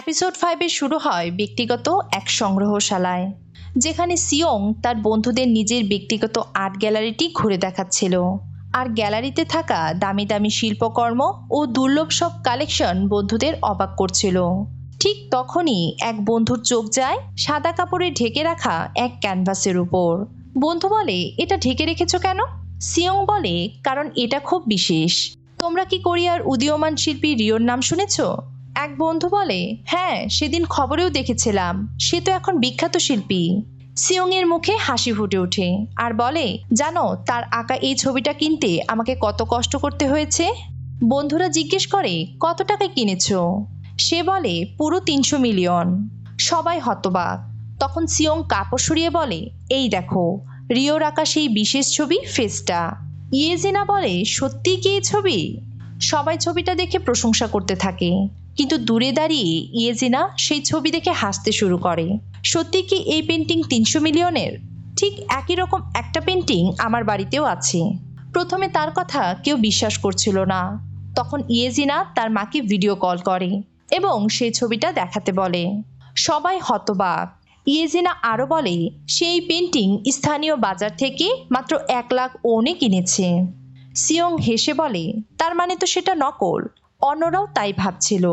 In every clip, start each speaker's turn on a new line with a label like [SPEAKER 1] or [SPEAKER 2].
[SPEAKER 1] Episode ফাইভে শুরু হয় ব্যক্তিগত এক সংগ্রহশালায়, যেখানে সিয়ং তার বন্ধুদের নিজের ব্যক্তিগত আর্ট গ্যালারিটি ঘুরে দেখাচ্ছিল। আর গ্যালারিতে থাকা দামি দামি শিল্পকর্ম ও দুর্লভ সব কালেকশন বন্ধুদের অবাক করছিল। ঠিক তখনই এক বন্ধুর চোখ যায় সাদা কাপড়ে ঢেকে রাখা এক ক্যানভাসের উপর। বন্ধু বলে, এটা ঢেকে রেখেছ কেন? সিয়ং বলে, কারণ এটা খুব বিশেষ। তোমরা কি কোরিয়ার উদীয়মান শিল্পী রিওর নাম শুনেছো? এক বন্ধু বলে হ্যাঁ সেদিন খবরেও দেখেছিলাম। সে তো এখন বিখ্যাত শিল্পী। সিয়ং এর মুখে হাসি ফুটে ওঠে আর বলে, জানো, তার আঁকা এই ছবিটা কিনতে আমাকে কত কষ্ট করতে হয়েছে? বন্ধুরা জিজ্ঞেস করে, কত টাকায় কিনেছো? সে বলে, পুরো তিনশো মিলিয়ন। সবাই হতবাক। তখন সিয়ং কাপড় সরিয়ে বলে, এই দেখো, রিওর আঁকা সেই বিশেষ ছবি, ফেসটা। ইয়েজিনা বলে সত্যি কি এই ছবি? সবাই ছবিটা দেখে প্রশংসা করতে থাকে। কিন্তু দূরে দাঁড়িয়ে ইয়েজিনা সেই ছবি দেখে হাসতে শুরু করে। সত্যি কি এই পেন্টিং তিনশো মিলিয়নের? ঠিক একই রকম একটা পেন্টিং আমার বাড়িতেও আছে। প্রথমে তার কথা কেউ বিশ্বাস করছিল না। তখন ইয়েজিনা তার মাকে ভিডিও কল করে এবং সেই ছবিটা দেখাতে বলে। সবাই হতবাক। ইয়েজিনা আরও বলে, সেই পেন্টিং স্থানীয় বাজার থেকে মাত্র এক লাখ ওনে কিনেছে। সিয়ং হেসে বলে, তার মানে তো সেটা নকল। অন্যরাও তাই ভাবছিল।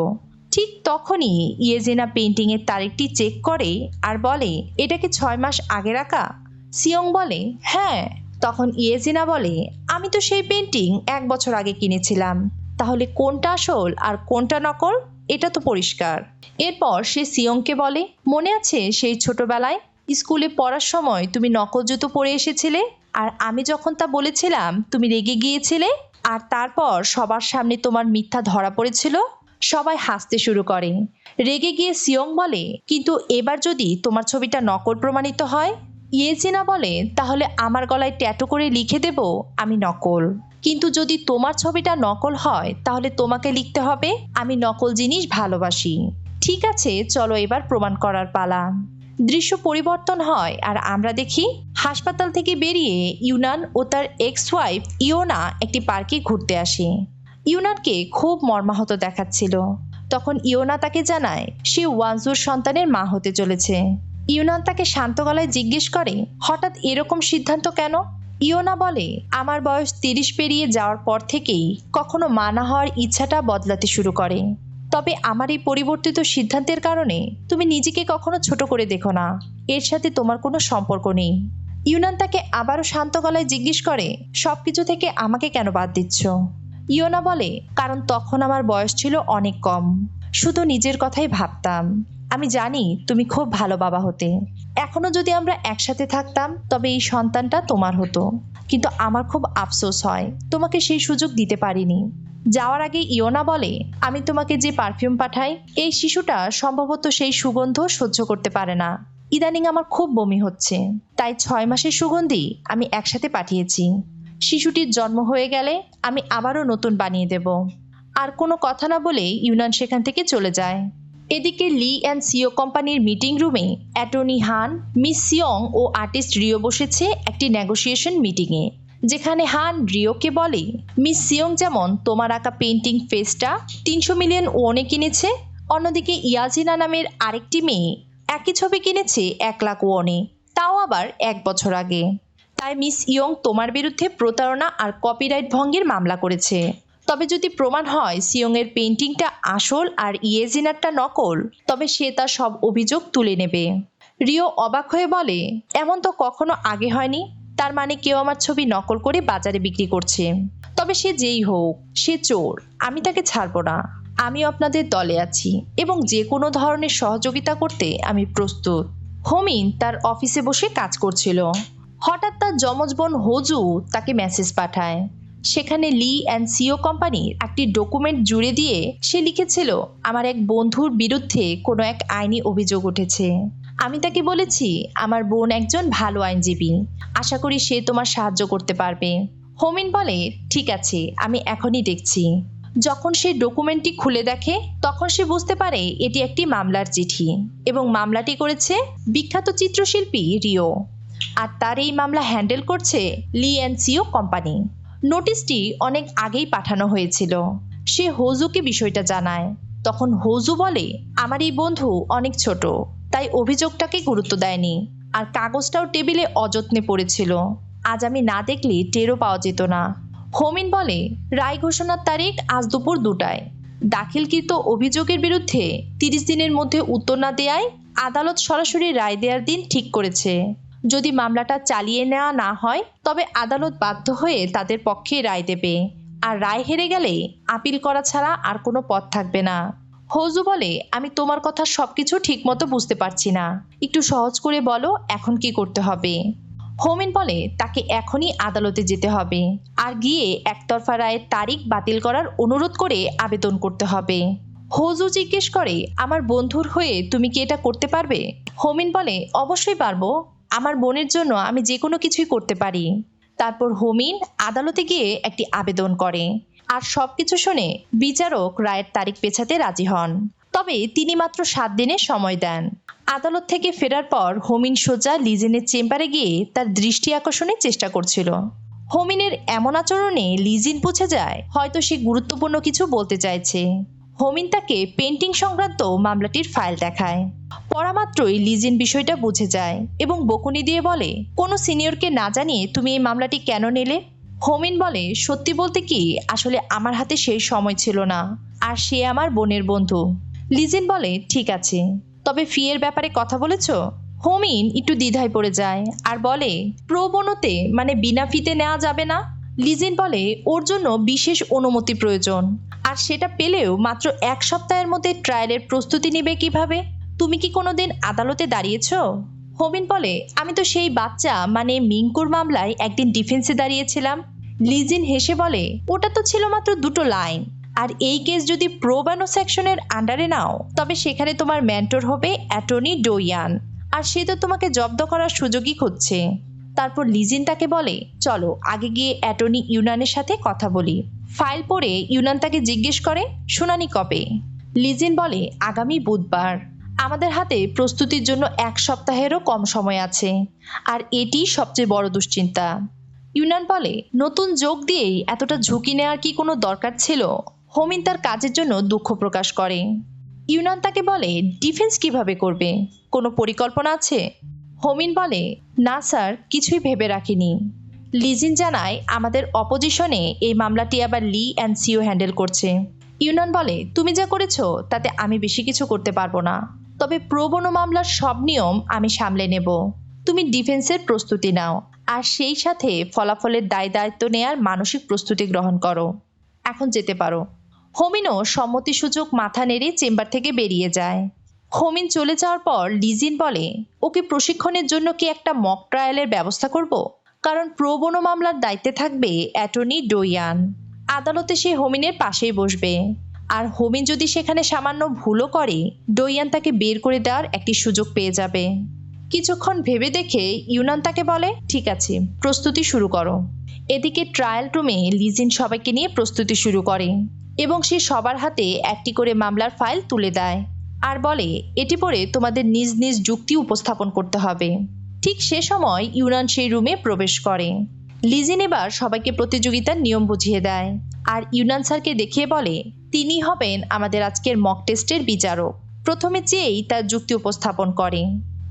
[SPEAKER 1] ঠিক তখনই ইয়েজিনা পেন্টিংয়ের তারিখটি চেক করে আর বলে, এটাকে ছয় মাস আগে রাখা? সিয়ং বলে হ্যাঁ। তখন ইয়েজিনা বলে, আমি তো সেই পেন্টিং এক বছর আগে কিনেছিলাম। তাহলে কোনটা আসল আর কোনটা নকল, এটা তো পরিষ্কার। এরপর সে সিয়ংকে বলে, মনে আছে সেই ছোটবেলায় স্কুলে পড়ার সময় তুমি নকল জুতো পরে এসেছিলে? আর আমি যখন তা বলেছিলাম, তুমি রেগে গিয়েছিলে? আর তারপর সবার সামনে তোমার মিথ্যা ধরা পড়েছিল? সবাই হাসতে শুরু করে। রেগে গিয়ে সিয়ং বলে, কিন্তু এবার যদি তোমার ছবিটা নকল প্রমাণিত হয়? ইয়েজিনা বলে, তাহলে আমার গলায় ট্যাটু করে লিখে দেব, আমি নকল। কিন্তু যদি তোমার ছবিটা নকল হয়, তাহলে তোমাকে লিখতে হবে, আমি নকল জিনিস ভালোবাসি। ঠিক আছে, চলো এবার প্রমাণ করার পালা। দৃশ্য পরিবর্তন হয় আর আমরা দেখি হাসপাতাল থেকে বেরিয়ে ইউনান ও তার এক্স ওয়াইফ ইওনা একটি পার্কে ঘুরতে আসে। ইউনানকে খুব মর্মাহত দেখাচ্ছিল। তখন ইওনা তাকে জানায়, সে ওয়ানজুর সন্তানের মা হতে চলেছে। ইউনান তাকে শান্ত গলায় জিজ্ঞেস করে, হঠাৎ এরকম সিদ্ধান্ত কেন? ইওনা বলে, আমার বয়স তিরিশ পেরিয়ে যাওয়ার পর থেকেই কখনো মানা হওয়ার ইচ্ছাটা বদলাতে শুরু করে। তবে আমার এই পরিবর্তিত সিদ্ধান্তের কারণে তুমি নিজেকে কখনো ছোট করে দেখো না। এর সাথে তোমার কোনো সম্পর্ক নেই। ইউনান তাকে আবারও শান্ত গলায় জিজ্ঞেস করে সব কিছু থেকে আমাকে কেন বাদ দিচ্ছ? ইওনা বলে, কারণ তখন আমার বয়স ছিল অনেক কম। শুধু নিজের কথাই ভাবতাম। আমি জানি তুমি খুব ভালো বাবা হতে। এখনও যদি আমরা একসাথে থাকতাম, তবে এই সন্তানটা তোমার হতো। কিন্তু আমার খুব আফসোস হয়, তোমাকে সেই সুযোগ দিতে পারিনি। যাওয়ার আগে ইওনা বলে, আমি তোমাকে যে পারফিউম পাঠাই, এই শিশুটা সম্ভবত সেই সুগন্ধ সহ্য করতে পারে না। ইদানিং আমার খুব বমি হচ্ছে। তাই ছয় মাসের সুগন্ধি আমি একসাথে পাঠিয়েছি। শিশুটির জন্ম হয়ে গেলে আমি আবারও নতুন বানিয়ে দেব। আর কোনো কথা না বলে ইউনান সেখান থেকে চলে যায়। এদিকে লি অ্যান্ড সিও কোম্পানির মিটিং রুমে অ্যাটর্নি হান, মিস সিয়ং ও আর্টিস্ট রিও বসেছে একটি নেগোসিয়েশন মিটিংয়ে। যেখানে হান রিওকে বলে, মিস সিয়ং যেমন তোমার আঁকা পেন্টিং ফেসটা তিনশো মিলিয়ন ওনে কিনেছে, অন্যদিকে ইয়াজিনা নামের আরেকটি মেয়ে একই ছবি কিনেছে এক লাখ ওনে, তাও আবার এক বছর আগে। তাই মিস ইয়ং তোমার বিরুদ্ধে প্রতারণা আর কপিরাইট ভঙ্গের মামলা করেছে। তবে যদি প্রমাণ হয় সিয়ংয়ের পেন্টিংটা আসল আর ইয়েজিনারটা নকল, তবে সে তার সব অভিযোগ তুলে নেবে। রিও অবাক হয়ে বলে, এমন তো কখনো আগে হয়নি। তার মানে কেউ আমার ছবি নকল করে বাজারে বিক্রি করছে। তবে সে যেই হোক, সে চোর, আমি তাকে ছাড়বো না। আমি আপনাদের দলে আছি এবং যে কোনো ধরনের সহযোগিতা করতে আমি প্রস্তুত। হোমিন তার অফিসে বসে কাজ করছিল। হঠাৎ তার যমজ বোন হোজু তাকে মেসেজ পাঠায়। সেখানে লি অ্যান্ড সিও কোম্পানির একটি ডকুমেন্ট জুড়ে দিয়ে সে লিখেছিল, আমার এক বন্ধুর বিরুদ্ধে কোনো এক আইনি অভিযোগ উঠেছে। আমি তাকে বলেছি, আমার বোন একজন ভালো আইনজীবী। আশা করি সে তোমার সাহায্য করতে পারবে। হোমিন বলে, ঠিক আছে, আমি এখনই দেখছি। যখন সে ডকুমেন্টটি খুলে দেখে, তখন সে বুঝতে পারে এটি একটি মামলার চিঠি এবং মামলাটি করেছে বিখ্যাত চিত্রশিল্পী রিও। আর তার এই মামলা হ্যান্ডেল করছে লি সিও কোম্পানি। নোটিশটি অনেক আগেই পাঠানো হয়েছিল। সে হোজুকে বিষয়টা জানায়। তখন হৌজু বলে, আমার এই বন্ধু অনেক ছোট। তাই অভিযোগটাকে গুরুত্ব দেয়নি। আর কাগজটাও টেবিলে অযত্নে পড়েছিল। আজ আমি না দেখলে টেরও পাওয়া যেত না। হোমিন বলে, রায় ঘোষণার তারিখ আজ দুপুর দুটায়। দাখিলকৃত অভিযোগের বিরুদ্ধে তিরিশ দিনের মধ্যে উত্তর না দেয়ায় আদালত সরাসরি রায় দেওয়ার দিন ঠিক করেছে। যদি মামলাটা চালিয়ে নেওয়া না হয়, তবে আদালত বাধ্য হয়ে তাদের পক্ষে রায় দেবে। আর রায় হেরে গেলে আপিল করা ছাড়া আর কোনো পথ থাকবে না। হজু বলে, আমি তোমার কথা সবকিছু ঠিকমতো বুঝতে পারছি না। একটু সহজ করে বলো, এখন কি করতে হবে? হোমিন বলে, তাকে এখনই আদালতে যেতে হবে। আর গিয়ে একতরফা রায়ের তারিখ বাতিল করার অনুরোধ করে আবেদন করতে হবে। হজু জিজ্ঞেস করে, আমার বন্ধুর হয়ে তুমি কি এটা করতে পারবে? হোমিন বলে, অবশ্যই পারব। আমার বোনের জন্য আমি যে কোনো কিছুই করতে পারি। তারপর হোমিন আদালতে গিয়ে একটি আবেদন করে। আর সবকিছু শুনে বিচারক রায়ের তারিখ পেছাতে রাজি হন। তবে তিনি মাত্র সাত দিনের সময় দেন। আদালত থেকে ফেরার পর হোমিন সোজা লিজেনের চেম্বারে গিয়ে তার দৃষ্টি আকর্ষণের চেষ্টা করছিল। হোমিনের এমন আচরণে লিজিন বুঝে যায়, হয়তো সে গুরুত্বপূর্ণ কিছু বলতে চাইছে। হোমিন তাকে পেন্টিং সংক্রান্ত মামলাটির ফাইল দেখায়। পড়া মাত্রই লিজিন বিষয়টা বুঝে যায় এবং বকুনি দিয়ে বলে, কোনো সিনিয়রকে না জানিয়ে তুমি এই মামলাটি কেন নিলে? হোমিন বলে, সত্যি বলতে কি, আসলে আমার হাতে সেই সময় ছিল না। আর সে আমার বোনের বন্ধু। লিজিন বলে, ঠিক আছে। তবে ফিয়ের ব্যাপারে কথা বলেছ? হোমিন একটু দ্বিধায় পড়ে যায় আর বলে প্রবণতে মানে বিনা ফিতে নেওয়া যাবে না? লিজিন বলে, ওর জন্য বিশেষ অনুমতি প্রয়োজন। আর সেটা পেলেও মাত্র এক সপ্তাহের মধ্যে ট্রায়ালের প্রস্তুতি নেবে কীভাবে? তুমি কি কোনোদিন আদালতে দাঁড়িয়েছ? হোমিন বলে, আমি তো সেই বাচ্চা মানে মিঙ্কুর মামলায় একদিন ডিফেন্সে দাঁড়িয়েছিলাম। লিজিন হেসে বলে, ওটা তো ছিল মাত্র দুটো লাইন। আর এই কেস যদি প্রোবানো সেকশনের আন্ডারে নাও, তবে সেখানে তোমার মেন্টর হবে অ্যাটর্নি ডোয়ান আর সে তো তোমাকে জব্দ করার সুযোগই খুঁজছে। তারপর লিজিন তাকে বলে, চলো, আগে গিয়ে অ্যাটর্নি ইউনানের সাথে কথা বলি। ফাইল পড়ে ইউনান তাকে জিজ্ঞেস করে, শুনানি কবে? লিজিন বলে, আগামী বুধবার। আমাদের হাতে প্রস্তুতির জন্য এক সপ্তাহেরও কম সময় আছে। আর এটি সবচেয়ে বড় দুশ্চিন্তা। ইউনান বলে, নতুন যোগ দিয়েই এতটা ঝুঁকি নেওয়ার কি কোনো দরকার ছিল? হোমিন তার কাজের জন্য দুঃখ প্রকাশ করে। ইউনান তাকে বলে, ডিফেন্স কীভাবে করবে? কোনো পরিকল্পনা আছে? হোমিন বলে, না স্যার, কিছুই ভেবে রাখিনি। লিজিন জানায়, আমাদের অপোজিশনে এই মামলাটি আবার লি অ্যান্ড সিও হ্যান্ডেল করছে। ইউনান বলে, তুমি যা করেছ, তাতে আমি বেশি কিছু করতে পারব না। তবে প্রবণ মামলার সব নিয়ম আমি সামলে নেব। তুমি ডিফেন্সের প্রস্তুতি নাও, আর সেই সাথে ফলাফলের দায় দায়িত্ব নেয়ার মানসিক প্রস্তুতি গ্রহণ করো। এখন যেতে পারো। হোমিনও সম্মতিসূচক মাথা নেড়ে চেম্বার থেকে বেরিয়ে যায়। হোমিন চলে যাওয়ার পর লিজিন বলে, ওকে প্রশিক্ষণের জন্য কি একটা মক ট্রায়ালের ব্যবস্থা করব? কারণ প্রবণ মামলার দায়িত্বে থাকবে অ্যাটর্নি ডোয়ান আদালতে সে হোমিনের পাশেই বসবে। আর হোমিন যদি সেখানে সামান্য ভুলও করে ডোয়ান তাকে বের করে দেওয়ার একটি সুযোগ পেয়ে যাবে। কিছুক্ষণ ভেবে দেখে ইউনান তাকে বলে, ঠিক আছে, প্রস্তুতি শুরু করো। এদিকে ট্রায়াল রুমে লিজিন সবাইকে নিয়ে প্রস্তুতি শুরু করে এবং সে সবার হাতে একটি করে মামলার ফাইল তুলে দেয় আর বলে, এটি পড়ে তোমাদের নিজ নিজ যুক্তি উপস্থাপন করতে হবে। ঠিক সে সময় ইউনান সেই রুমে প্রবেশ করে। লিজিন এবার সবাইকে প্রতিযোগিতার নিয়ম বুঝিয়ে দেয় আর ইউনান স্যারকে দেখিয়ে বলে তিনি হবেন আমাদের আজকের মক টেস্টের বিচারক। প্রথমে চেয়েই তার যুক্তি উপস্থাপন করে,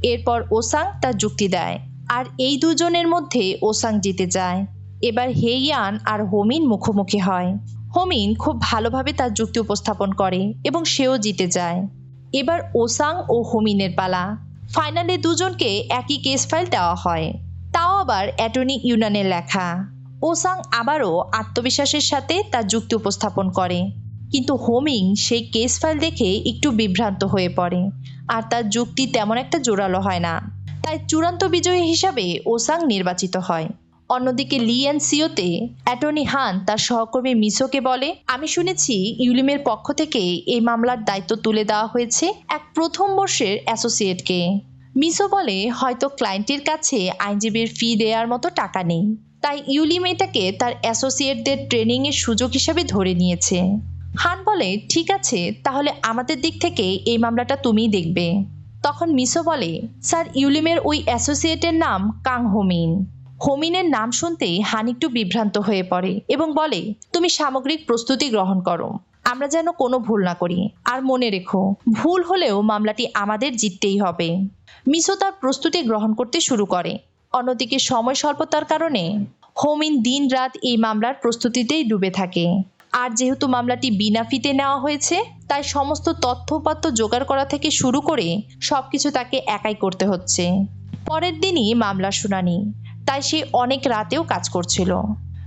[SPEAKER 1] এরপর ওসাং তার যুক্তি দেয়, আর এই দুজনের মধ্যে ওসাং জিতে যায়। এবার হেইয়ান আর হোমিন মুখোমুখি হয়। হোমিন খুব ভালোভাবে তার যুক্তি উপস্থাপন করে এবং সেও জিতে যায়। এবার ওসাং ও হোমিনের পালা। ফাইনালে দুজনকে একই কেস ফাইল দেওয়া হয়। তাও আবার অ্যাটর্নি ইউনানের লেখা। ওসাং আবারও আত্মবিশ্বাসের সাথে তার যুক্তি উপস্থাপন করে। কিন্তু হোমিং সেই কেস ফাইল দেখে একটু বিভ্রান্ত হয়ে পড়ে। আর তার যুক্তি তেমন একটা জোরালো হয় না। তাই চূড়ান্ত বিজয়ী হিসাবে ওসাং নির্বাচিত হয়। অন্যদিকে লি অ্যান্ড সিওতে অ্যাটর্নি হান তার সহকর্মী মিসোকে বলে, আমি শুনেছি ইউলিমের পক্ষ থেকে এই মামলার দায়িত্ব তুলে দেওয়া হয়েছে এক প্রথম বর্ষের অ্যাসোসিয়েটকে। মিসো বলে, হয়তো ক্লায়েন্টের কাছে আইনজীবীর ফি দেওয়ার মতো টাকা নেই। তাই ইউলিম এটাকে তার অ্যাসোসিয়েটদের ট্রেনিংয়ের সুযোগ হিসেবে ধরে নিয়েছে। হান বলে, ঠিক আছে, তাহলে আমাদের দিক থেকে এই মামলাটা তুমিই দেখবে। তখন মিসো বলে, স্যার ইউলিমের ওই অ্যাসোসিয়েটের নাম কাং হোমিন। হোমিনের নাম শুনতেই হান একটু বিভ্রান্ত হয়ে পড়ে এবং বলে, তুমি সামগ্রিক প্রস্তুতি গ্রহণ করো। আমরা যেন কোনো ভুল না করি। আর মনে রেখো, ভুল হলেও মামলাটি আমাদের জিততেই হবে। মিসো তার প্রস্তুতি গ্রহণ করতে শুরু করে। অন্যদিকে সময় স্বল্পতার কারণে হোমিন দিন রাত এই মামলার প্রস্তুতিতেই ডুবে থাকে। আর যেহেতু মামলাটি বিনা ফিতে নেওয়া হয়েছে, তাই সমস্ত তথ্যপাত্র জোগাড় করা থেকে শুরু করে সবকিছু তাকে একাই করতে হচ্ছে। পরের দিনই মামলা শুনানি, তাই সে অনেক রাতেও কাজ করছিল।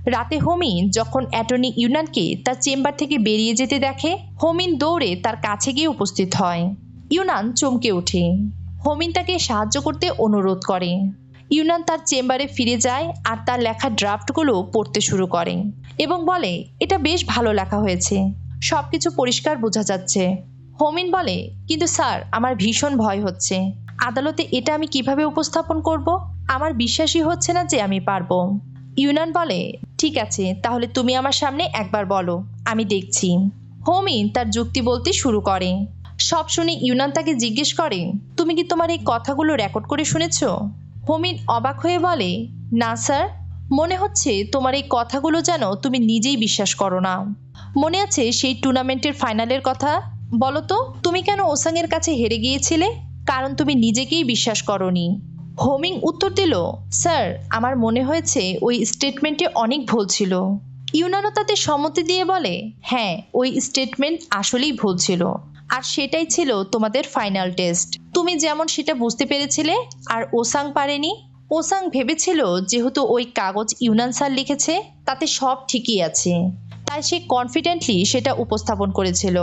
[SPEAKER 1] রাতে হোমিন যখন অ্যাটর্নি ইউনানকে তার চেম্বার থেকে বেরিয়ে যেতে দেখে, হোমিন দৌড়ে তার কাছে গিয়ে উপস্থিত হয়। ইউনান চমকে ওঠে। হোমিন তাকে সাহায্য করতে অনুরোধ করে। ইউনান তার চেম্বারে ফিরে যায় আর তার লেখা ড্রাফটগুলো পড়তে শুরু করে এবং বলে, এটা বেশ ভালো লেখা হয়েছে। সব কিছু পরিষ্কার বোঝা যাচ্ছে। হোমিন বলে, কিন্তু স্যার, আমার ভীষণ ভয় হচ্ছে। আদালতে এটা আমি কীভাবে উপস্থাপন করব? আমার বিশ্বাসই হচ্ছে না যে আমি পারব। ইউনান বলে, ঠিক আছে, তাহলে তুমি আমার সামনে একবার বলো, আমি দেখছি। হোমিন তার যুক্তি বলতে শুরু করে। সব শুনে ইউনান তাকে জিজ্ঞেস করে, তুমি কি তোমার এই কথাগুলো রেকর্ড করে শুনেছ? হোমিন অবাক হয়ে বলে, না, স্যার। মনে হচ্ছে তোমার এই কথাগুলো যেন তুমি নিজেই বিশ্বাস করো না। মনে আছে সেই টুর্নামেন্টের ফাইনালের কথা? বলো তো, তুমি কেন ওসাংয়ের কাছে হেরে গিয়েছিলে? কারণ তুমি নিজেকেই বিশ্বাস করনি। হোমিং উত্তর দিল, স্যার, আমার মনে হয়েছে ওই স্টেটমেন্টে অনেক ভুল ছিল। ইউনানো তাতে সম্মতি দিয়ে বলে হ্যাঁ ওই স্টেটমেন্ট আসলেই ভুল ছিল। আর সেটাই ছিল তোমাদের ফাইনাল টেস্ট তুমি যেমন সেটা বুঝতে পেরেছিলে, আর ওসাং পারেনি। ওসাং ভেবেছিল যেহেতু ওই কাগজ ইউনান স্যার লিখেছে, তাতে সব ঠিকই আছে। তাই সে কনফিডেন্টলি সেটা উপস্থাপন করেছিল।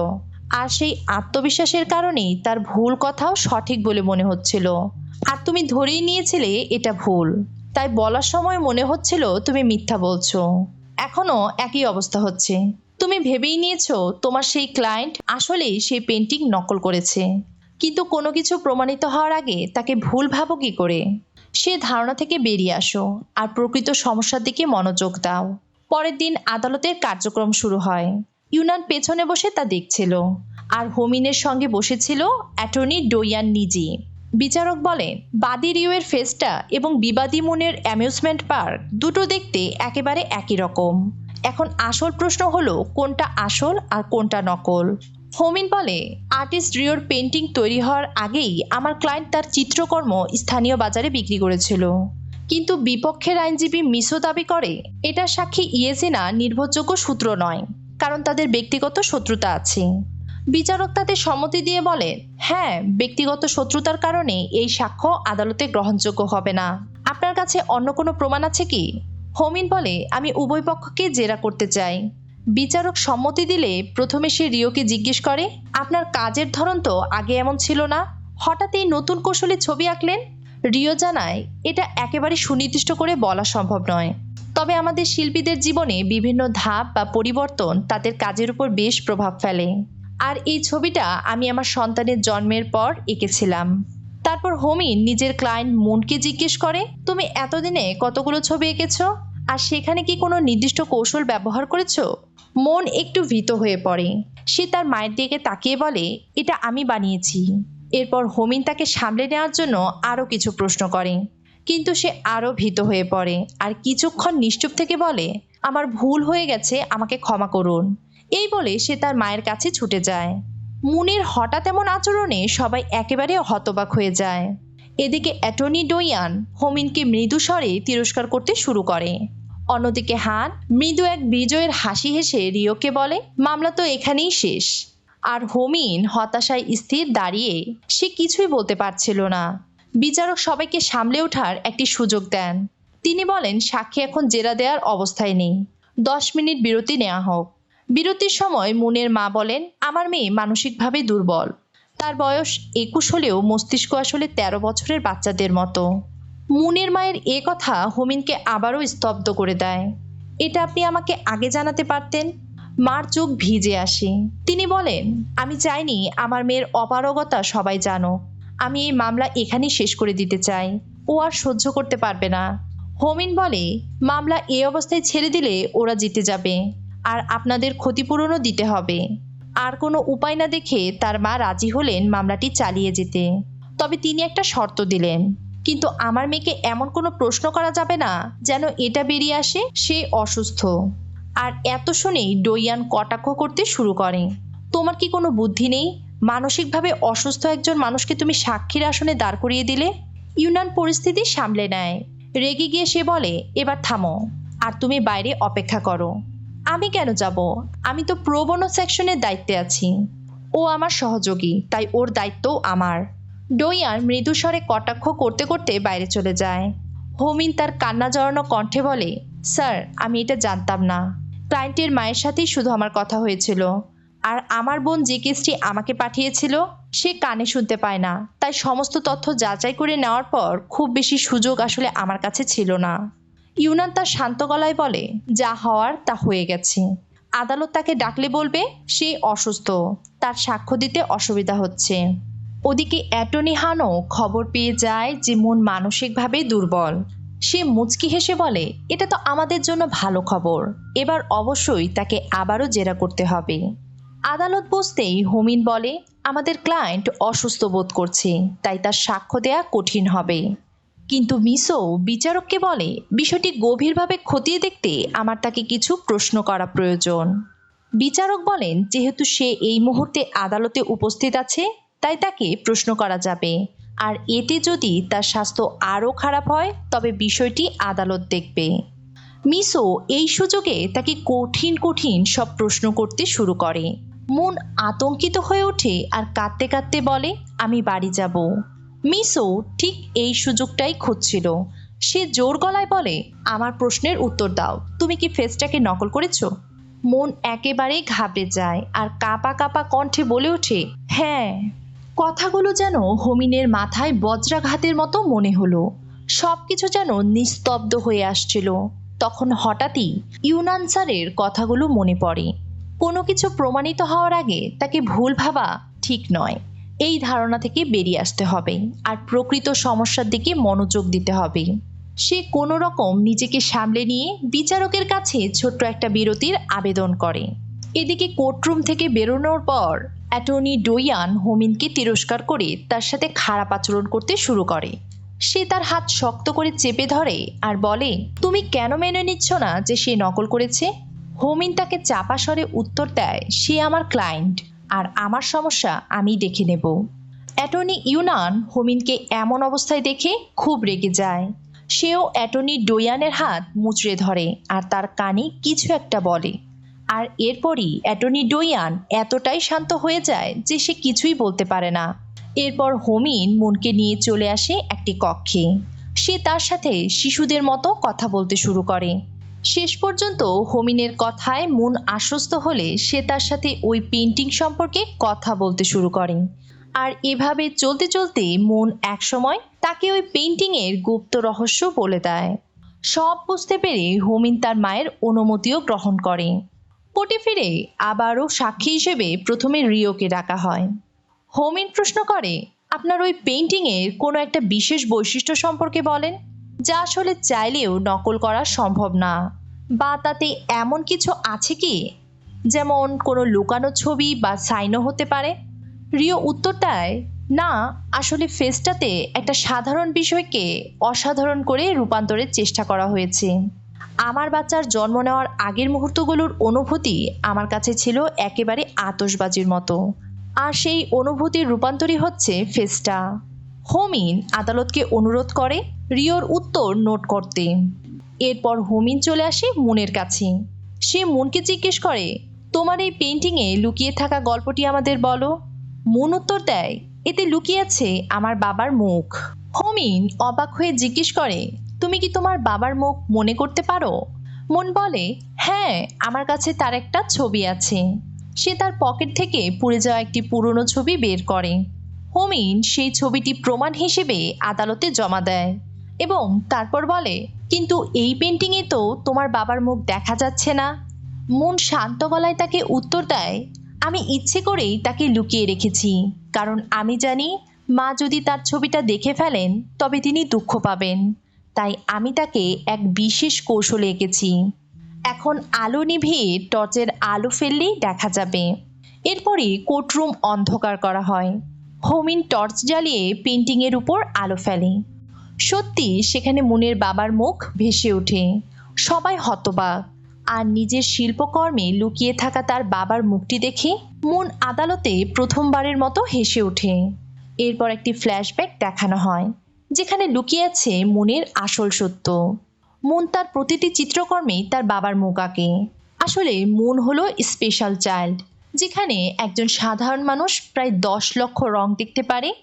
[SPEAKER 1] আর সেই আত্মবিশ্বাসের কারণেই তার ভুল কথাও সঠিক বলে মনে হচ্ছিল। আর তুমি ধরেই নিয়েছিলে এটা ভুল। তাই বলার সময় মনে হচ্ছিল তুমি মিথ্যা বলছো। এখনও একই অবস্থা হচ্ছে। তুমি ভেবেই নিয়েছো তোমার সেই ক্লায়েন্ট আসলেই সেই পেন্টিং নকল করেছে। কিন্তু কোনো কিছু প্রমাণিত হওয়ার আগে তাকে ভুল ভাবো কি করে? সে ধারণা থেকে বেরিয়ে আসো আর প্রকৃত সমস্যার দিকে মনোযোগ দাও। পরের দিন আদালতের কার্যক্রম শুরু হয়। ইউনান পেছনে বসে তা দেখছিল। আর হোমিনের সঙ্গে বসেছিল অ্যাটর্নি ডোয়ান নিজি। বিচারক বলেন বাদী রিওয়ের ফেসটা এবং বিবাদী মনের অ্যামিউজমেন্ট পার্ক দুটো দেখতে একেবারে একই রকম। এখন আসল প্রশ্ন হলো, কোনটা আসল আর কোনটা নকল? হোমিন বলে, আর্টিস্ট রিওর পেন্টিং তৈরি হওয়ার আগেই আমার ক্লায়েন্ট তার চিত্রকর্ম স্থানীয় বাজারে বিক্রি করেছিল। কিন্তু বিপক্ষের আইনজীবী মিসো দাবি করে, এটা সাক্ষী ইয়েজেনা নির্ভরযোগ্য সূত্র নয়, কারণ তাদের ব্যক্তিগত শত্রুতা আছে। বিচারক তাদের সম্মতি দিয়ে বলে হ্যাঁ ব্যক্তিগত শত্রুতার কারণে এই সাক্ষ্য আদালতে গ্রহণযোগ্য হবে না। আপনার কাছে অন্য কোনো প্রমাণ আছে কি? হোমিন বলে, আমি উভয় পক্ষকে জেরা করতে চাই। বিচারক সম্মতি দিলে প্রথমে সে রিওকে জিজ্ঞেস করে, আপনার কাজের ধরন তো আগে এমন ছিল না। হঠাৎ এই নতুন কৌশলে ছবি আঁকলেন? রিও জানায়, এটা একেবারে সুনির্দিষ্ট করে বলা সম্ভব নয়। তবে আমাদের শিল্পীদের জীবনে বিভিন্ন ধাপ বা পরিবর্তন তাদের কাজের উপর বেশ প্রভাব ফেলে। আর এই ছবিটা আমি আমার সন্তানের জন্মের পর এঁকেছিলাম। তারপর হোমিন নিজের ক্লায়েন্ট মনকে জিজ্ঞেস করে, তুমি এতদিনে কতগুলো ছবি এঁকেছো? আর সেখানে কি কোনো নির্দিষ্ট কৌশল ব্যবহার করেছ? মন একটু ভীত হয়ে পড়ে। সে তার মায়ের দিকে তাকিয়ে বলে, এটা আমি বানিয়েছি। এরপর হোমিন তাকে সামলে নেওয়ার জন্য আরও কিছু প্রশ্ন করে। কিন্তু সে আরও ভীত হয়ে পড়ে আর কিছুক্ষণ নিশ্চুপ থেকে বলে, আমার ভুল হয়ে গেছে, আমাকে ক্ষমা করুন। এই বলে সে তার মায়ের কাছে ছুটে যায়। মুনির হঠাৎ এমন আচরণে সবাই একেবারে হতবাক হয়ে যায়। এদিকে অ্যাটর্নি ডোয়ান হোমিনকে মৃদু স্বরে তিরস্কার করতে শুরু করে। অন্যদিকে হান মৃদু এক বিজয়ের হাসি হেসে রিওকে বলে, মামলা তো এখানেই শেষ। আর হোমিন হতাশায় স্থির দাঁড়িয়ে সে কিছুই বলতে পারছিল না। বিচারক সবাইকে সামলে ওঠার একটি সুযোগ দেন। তিনি বলেন, সাক্ষী এখন জেরা দেওয়ার অবস্থায় নেই। দশ মিনিট বিরতি নেওয়া হোক। বিরতির সময় মুনের মা বলেন, আমার মেয়ে মানসিকভাবে দুর্বল। তার বয়স একুশ হলেও মস্তিষ্ক আসলে তেরো বছরের বাচ্চাদের মতো। মুনের মায়ের এ কথা হোমিনকে আবারও স্তব্ধ করে দেয়। এটা আপনি আমাকে আগে জানাতে পারতেন? মার চোখ ভিজে আসে। তিনি বলেন, আমি চাইনি আমার মেয়ের অপারগতা সবাই জানো। আমি এই মামলা এখানেই শেষ করে দিতে চাই। ও আর সহ্য করতে পারবে না। হোমিন বলে, মামলা এই অবস্থায় ছেড়ে দিলে ওরা জিতে যাবে। আর আপনাদের ক্ষতিপূরণও দিতে হবে। আর কোনো উপায় না দেখে তার মা রাজি হলেন মামলাটি চালিয়ে যেতে। তবে তিনি একটা শর্ত দিলেন, কিন্তু আমার মেয়েকে এমন কোনো প্রশ্ন করা যাবে না যেন এটা বেরিয়ে আসে, সে অসুস্থ। আর এত শুনেই ডইয়ান কটাক্ষ করতে শুরু করে, তোমার কি কোনো বুদ্ধি নেই? মানসিকভাবে অসুস্থ একজন মানুষকে তুমি সাক্ষীর আসনে দাঁড় করিয়ে দিলে? ইউনান পরিস্থিতি সামলে নেয়। রেগে গিয়ে সে বলে, এবার থামো, আর তুমি বাইরে অপেক্ষা করো। আমি কেন যাব? আমি তো প্রবণ সেকশনের দায়িত্বে আছি। ও আমার সহযোগী, তাই ওর দায়িত্বও আমার। ডইয়ান মৃদু স্বরে কটাক্ষ করতে করতে বাইরে চলে যায়। হোমিন তার কান্না জড়ানো কণ্ঠে বলে, স্যার, আমি এটা জানতাম না। ক্লায়েন্টের মায়ের সাথেই শুধু আমার কথা হয়েছিল। আর আমার বোন যে কেসটি আমাকে পাঠিয়েছিল, সে কানে শুনতে পায় না। তাই সমস্ত তথ্য যাচাই করে নেওয়ার পর খুব বেশি সুযোগ আসলে আমার কাছে ছিল না। ইউনান তার শান্ত গলায় বলে, যা হওয়ার তা হয়ে গেছে। আদালত তাকে ডাকলে বলবে, সে অসুস্থ। তার সাক্ষ্য দিতে অসুবিধা হচ্ছে। ওদিকে অ্যাটনি হানও খবর পেয়ে যায় যে মন মানসিকভাবে দুর্বল। সে মুচকি হেসে বলে, এটা তো আমাদের জন্য ভালো খবর। এবার অবশ্যই তাকে আবারও জেরা করতে হবে। আদালত বসতেই হোমিন বলে, আমাদের ক্লায়েন্ট অসুস্থ বোধ করছে, তাই তার সাক্ষ্য দেয়া কঠিন হবে। কিন্তু মিসো বিচারককে বলে, বিষয়টি গভীরভাবে খতিয়ে দেখতে আমার তাকে কিছু প্রশ্ন করা প্রয়োজন। বিচারক বলেন, যেহেতু সে এই মুহূর্তে আদালতে উপস্থিত আছে, তাই তাকে প্রশ্ন করা যাবে। আর এতে যদি তার স্বাস্থ্য আরও খারাপ হয়, তবে বিষয়টি আদালত দেখবে। মিসো এই সুযোগে তাকে কঠিন কঠিন সব প্রশ্ন করতে শুরু করে। মন আতঙ্কিত হয়ে ওঠে আর কাঁদতে কাঁদতে বলে, আমি বাড়ি যাব। মিসো ঠিক এই সুযোগটাই খুঁজছিল। সে জোর গলায় বলে, আমার প্রশ্নের উত্তর দাও। তুমি কি ফেসটাকে নকল করেছ? মন একেবারেই ঘাবড়ে যায় আর কাপা কাপা কণ্ঠে বলে ওঠে হ্যাঁ। কথাগুলো যেন হোমিনের মাথায় বজ্রাঘাতের মতো মনে হলো। সব কিছু যেন নিস্তব্ধ হয়ে আসছিল। তখন হঠাৎই ইউনান স্যারের কথাগুলো মনে পড়ে। কোনো কিছু প্রমাণিত হওয়ার আগে তাকে ভুল ভাবা ঠিক নয়। এই ধারণা থেকে বেরিয়ে আসতে হবে আর প্রকৃত সমস্যার দিকে মনোযোগ দিতে হবে। সে কোনো রকম নিজেকে সামলে নিয়ে বিচারকের কাছে ছোট্ট একটা বিরতির আবেদন করে। এদিকে কোর্টরুম থেকে বেরোনোর পর অ্যাটর্নি ডোয়ান হোমিনকে তিরস্কার করে তার সাথে খারাপ আচরণ করতে শুরু করে। সে তার হাত শক্ত করে চেপে ধরে আর বলে, তুমি কেন মেনে নিচ্ছ না যে সে নকল করেছে? হোমিন তাকে চাপা স্বরে উত্তর দেয়, সে আমার ক্লায়েন্ট। আর আমার সমস্যা আমি দেখে নেব। অ্যাটর্নি ইউনান হোমিনকে এমন অবস্থায় দেখে খুব রেগে যায়। সেও অ্যাটর্নি ডোয়ানের হাত মুচড়ে ধরে আর তার কানে কিছু একটা বলে। আর এরপরই অ্যাটর্নি ডোয়ান এতটাই শান্ত হয়ে যায় যে সে কিছুই বলতে পারে না। এরপর হোমিন মনকে নিয়ে চলে আসে একটি কক্ষে। সে তার সাথে শিশুদের মতো কথা বলতে শুরু করে। শেষ পর্যন্ত হোমিনের কথায় মন আশ্বস্ত হলে সে তার সাথে ওই পেন্টিং সম্পর্কে কথা বলতে শুরু করে আর এভাবে চলতে চলতে মন একসময় তাকে ওই পেন্টিংয়ের গুপ্ত রহস্য বলে দেয়। সব বুঝতে পেরে হোমিন তার মায়ের অনুমতিও গ্রহণ করে। কোর্টে ফিরে আবারও সাক্ষী হিসেবে প্রথমে রিওকে ডাকা হয়। হোমিন প্রশ্ন করে, আপনার ওই পেন্টিংয়ের কোনো একটা বিশেষ বৈশিষ্ট্য সম্পর্কে বলেন? যা আসলে চাইলেও নকল করা সম্ভব না। বা তাতে এমন কিছু আছে কি? যেমন কোনো লুকানো ছবি বা সাইনও হতে পারে। রিও উত্তর না, আসলে ফেসটাতে একটা সাধারণ বিষয়কে অসাধারণ করে রূপান্তরের চেষ্টা করা হয়েছে। আমার বাচ্চার জন্ম নেওয়ার আগের মুহূর্তগুলোর অনুভূতি আমার কাছে ছিল একেবারে আতসবাজির মতো। আর সেই অনুভূতির রূপান্তরই হচ্ছে ফেসটা। হোমিন আদালতকে অনুরোধ করে রিওর উত্তর নোট করতে এরপর হোমিন চলে আসে মুনের কাছে। সে মুনকে জিজ্ঞেস করে, তোমার এই পেন্টিংয়ে লুকিয়ে থাকা গল্পটি আমাদের বলো? মুন উত্তর দেয়, এতে লুকিয়ে আছে আমার বাবার মুখ। হোমিন অবাক হয়ে জিজ্ঞেস করে, তুমি কি তোমার বাবার মুখ মনে করতে পারো? মন বলে হ্যাঁ আমার কাছে তার একটা ছবি আছে। সে তার পকেট থেকে পুড়ে যাওয়া একটি পুরনো ছবি বের করে। হোমিন সেই ছবিটি প্রমাণ হিসেবে আদালতে জমা দেয়। এবং তারপর বলে, কিন্তু এই পেন্টিংয়ে তো তোমার বাবার মুখ দেখা যাচ্ছে না। মন শান্ত গলায় তাকে উত্তর দেয়, আমি ইচ্ছে করেই তাকে লুকিয়ে রেখেছি। কারণ আমি জানি, মা যদি তার ছবিটা দেখে ফেলেন, তবে তিনি দুঃখ পাবেন। তাই আমি তাকে এক বিশেষ কৌশলে এঁকেছি। এখন আলো নিভিয়ে টর্চের আলো ফেললেই দেখা যাবে। এরপরই কোর্টরুম অন্ধকার করা হয়। হোমিন টর্চ জ্বালিয়ে পেন্টিংয়ের উপর আলো ফেলে। সত্যি সেখানে মুনের বাবার মুখ ভেসে ওঠে। সবাই হতবাক। আর নিজের শিল্পকর্মে লুকিয়ে থাকা তার বাবার মুখটি দেখে মন আদালতে প্রথমবারের মতো হেসে ওঠে। এরপর একটি ফ্ল্যাশব্যাক দেখানো হয়, যেখানে লুকিয়ে আছে মনের আসল সত্য। মন তার প্রতিটি চিত্রকর্মেই তার বাবার মুখ আঁকে। আসলে মন হলো স্পেশাল চাইল্ড যেখানে একজন সাধারণ মানুষ প্রায় দশ লক্ষ রং দেখতে পারে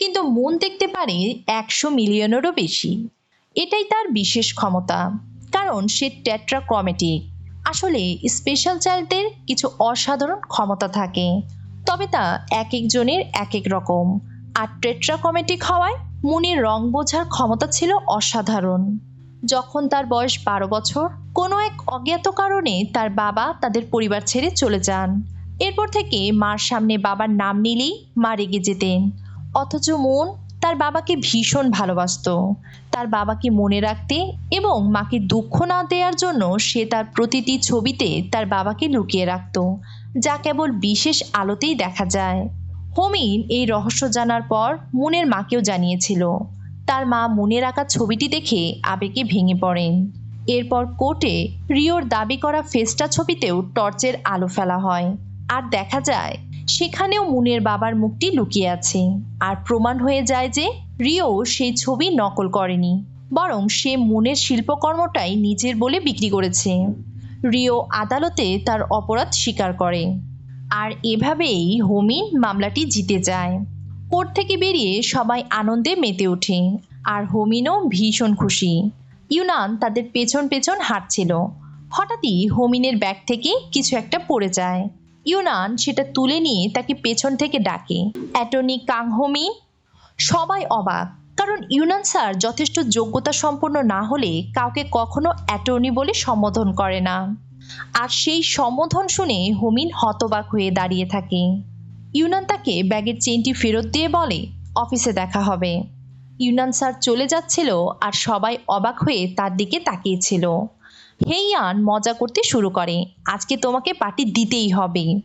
[SPEAKER 1] কিন্তু মন দেখতে পারে একশো মিলিয়নেরও বেশি। এটাই তার বিশেষ ক্ষমতা, কারণ সে টেট্রাক্রমেটিক। আসলে স্পেশাল চাইল্ডদের কিছু অসাধারণ ক্ষমতা থাকে, তবে তা এক একজনের এক এক রকম। আর টেট্রাক্রমেটিক হওয়ায় মনের রং বোঝার ক্ষমতা ছিল অসাধারণ। যখন তার বয়স বারো বছর, কোনো এক অজ্ঞাত কারণে তার বাবা তাদের পরিবার ছেড়ে চলে যান। এরপর থেকে মার সামনে বাবার নাম নিলেই মা রেগে যেতেন। অথচ মন তার বাবাকে ভীষণ ভালোবাসতো। তার বাবাকে মনে রাখতে এবং মাকে দুঃখ না দেওয়ার জন্য সে তার প্রতিটি ছবিতে তার বাবাকে লুকিয়ে রাখত, যা কেবল বিশেষ আলোতেই দেখা যায়। হোমিন এই রহস্য জানার পর মনের মাকেও জানিয়েছিল। তার মা মনে রাখা ছবিটি দেখে আবেগে ভেঙে পড়েন। এরপর কোর্টে রিওর দাবি করা ফেস্টা ছবিতেও টর্চের আলো ফেলা হয়। আর দেখা যায় সেখানেও মুনের বাবার মুখটি লুকিয়ে আছে। আর প্রমাণ হয়ে যায় যে রিও সেই ছবি নকল করেনি, বরং সে মুনের শিল্পকর্মটাই নিজের বলে বিক্রি করেছে। রিও আদালতে তার অপরাধ স্বীকার করে। আর এভাবেই হোমিন মামলাটি জিতে যায়। কোর্ট থেকে বেরিয়ে সবাই আনন্দে মেতে ওঠে, আর হোমিনও ভীষণ খুশি। ইউনান তাদের পেছন পেছন হাঁটছিল। হঠাৎই হোমিনের ব্যাগ থেকে কিছু একটা পড়ে যায়। ইউনান সেটা তুলে নিয়ে তাকে পেছন থেকে ডাকে। অ্যাটর্নি কাংহোমি, সবাই অবাক। কারণ ইউনান স্যার যথেষ্ট যোগ্যতা সম্পন্ন না হলে কাউকে কখনো অ্যাটর্নি বলে সম্বোধন করে না। আর সেই সম্বোধন শুনে হোমিন হতবাক হয়ে দাঁড়িয়ে থাকে। ইউনান তাকে ব্যাগের চেনটি ফেরত দিয়ে বলে, অফিসে দেখা হবে। ইউনান স্যার চলে যাচ্ছিল আর সবাই অবাক হয়ে তার দিকে তাকিয়েছিল। হেইয়ান মজা করতে শুরু করে। আজকে তোমাকে পার্টি দিতেই হবে।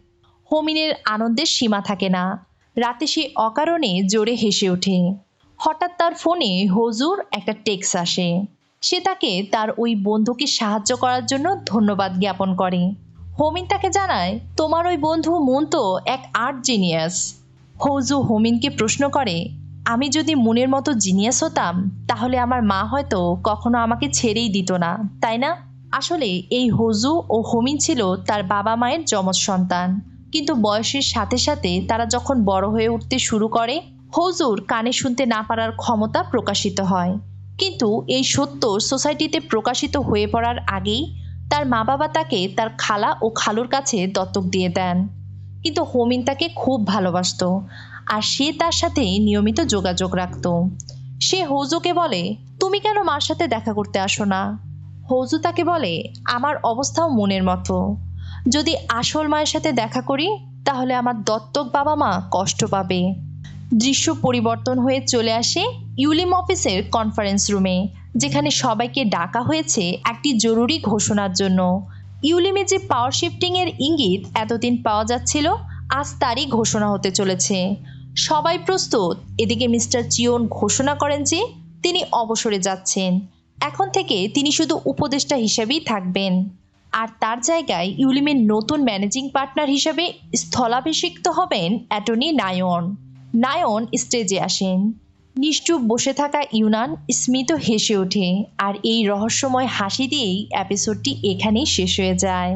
[SPEAKER 1] হোমিনের আনন্দের সীমা থাকে না। রাতে সে অকারণে জোরে হেসে ওঠে। হঠাৎ তার ফোনে হজুর একটা টেক্স আসে। সে তাকে তার ওই বন্ধুকে সাহায্য করার জন্য ধন্যবাদ জ্ঞাপন করে। হোমিন তাকে জানায়, তোমার ওই বন্ধু মন তো এক আর্ট জিনিয়াস। হৌজু হোমিনকে প্রশ্ন করে, আমি যদি মনের মতো জিনিয়াস হতাম, তাহলে আমার মা হয়তো কখনো আমাকে ছেড়েই দিত না, তাই না? আসলে এই হজু ও হোমিন ছিল তার বাবা মায়ের যমজ সন্তান। কিন্তু বয়সের সাথে সাথে তারা যখন বড় হয়ে উঠতে শুরু করে, হজুর কানে শুনতে না পারার ক্ষমতা প্রকাশিত হয়। কিন্তু এই সত্য সোসাইটিতে প্রকাশিত হয়ে পড়ার আগেই তার মা বাবা তাকে তার খালা ও খালুর কাছে দত্তক দিয়ে দেন। কিন্তু হোমিন তাকে খুব ভালোবাসত আর সে তার সাথে নিয়মিত যোগাযোগ রাখত। সে হৌজুকে বলে, তুমি কেন মার সাথে দেখা করতে আসো না? হৌজু তাকে বলে, আমার অবস্থাও মনের মতো। যদি আসল মায়ের সাথে দেখা করি, তাহলে আমার দত্তক বাবা মা কষ্ট পাবে। দৃশ্য পরিবর্তন হয়ে চলে আসে ইউলিম অফিসের কনফারেন্স রুমে যেখানে সবাইকে ডাকা হয়েছে একটি জরুরি ঘোষণার জন্য। ইউলিমে যে পাওয়ার শিফটিং এর ইঙ্গিত এতদিন পাওয়া যাচ্ছিল, আজ তারই ঘোষণা হতে চলেছে। সবাই প্রস্তুত। এদিকে মিস্টার চিওন ঘোষণা করেন যে, তিনি অবসরে যাচ্ছেন। এখন থেকে তিনি শুধু উপদেষ্টা হিসেবেই থাকবেন। আর তার জায়গায় ইউলিমের নতুন ম্যানেজিং পার্টনার হিসেবে স্থলাভিষিক্ত হবেন অ্যাটর্নি নায়ন। নায়ন স্টেজে আসেন। নিশ্চুপ বসে থাকা ইউনান স্মিত হেসে ওঠে, আর এই রহস্যময় হাসি দিয়েই এপিসোডটি এখানেই শেষ হয়ে যায়।